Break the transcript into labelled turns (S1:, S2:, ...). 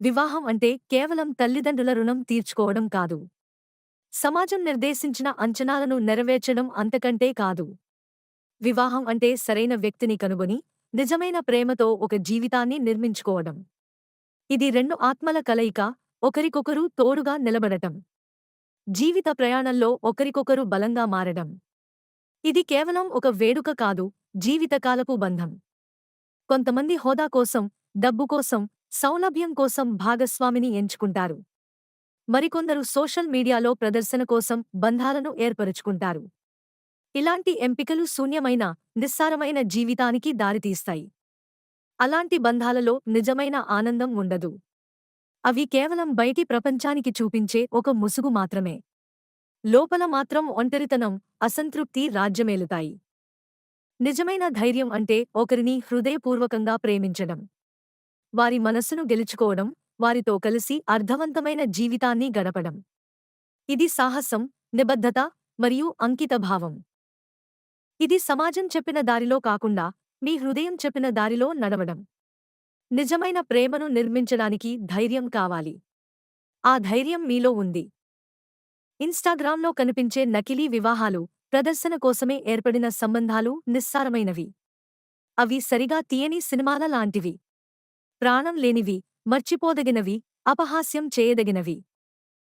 S1: వివాహం అంటే కేవలం తల్లిదండ్రుల రుణం తీర్చుకోవడం కాదు. సమాజం నిర్దేశించిన అంచనాలను నెరవేర్చడం అంతకంటే కాదు. వివాహం అంటే సరైన వ్యక్తిని కనుగొని నిజమైన ప్రేమతో ఒక జీవితాన్ని నిర్మించుకోవడం. ఇది రెండు ఆత్మల కలయిక ఒకరికొకరు తోడుగా నిలబడటం. జీవిత ప్రయాణంలో ఒకరికొకరు బలంగా మారడం. ఇది కేవలం ఒక వేడుక కాదు జీవితకాలపు బంధం. కొంతమంది హోదా కోసం డబ్బు కోసం సౌలభ్యం కోసం భాగస్వామిని ఎంచుకుంటారు. మరికొందరు సోషల్ మీడియాలో ప్రదర్శన కోసం బంధాలను ఏర్పరుచుకుంటారు. ఇలాంటి ఎంపికలు శూన్యమైన నిస్సారమైన జీవితానికి దారితీస్తాయి. అలాంటి బంధాలలో నిజమైన ఆనందం ఉండదు. అవి కేవలం బయటి ప్రపంచానికి చూపించే ఒక ముసుగు మాత్రమే. లోపల మాత్రం ఒంటరితనం అసంతృప్తి రాజ్యమేలుతాయి. నిజమైన ధైర్యం అంటే ఒకరిని హృదయపూర్వకంగా ప్రేమించడం. వారి మనస్సును గెలుచుకోవడం వారితో కలిసి అర్థవంతమైన జీవితాన్ని గడపడం. ఇది సాహసం నిబద్ధత మరియు అంకితభావం ఇది సమాజం చెప్పిన దారిలో కాకుండా మీ హృదయం చెప్పిన దారిలో నడవడం. నిజమైన ప్రేమను నిర్మించడానికి ధైర్యం కావాలి. ఆ ధైర్యం మీలో ఉంది. ఇన్స్టాగ్రామ్లో కనిపించే నకిలీ వివాహాలు ప్రదర్శన కోసమే ఏర్పడిన సంబంధాలు నిస్సారమైనవి. అవి సరిగా తీయని సినిమాల లాంటివి. ప్రాణం లేనివి మర్చిపోదగినవి అపహాస్యం చేయదగినవి.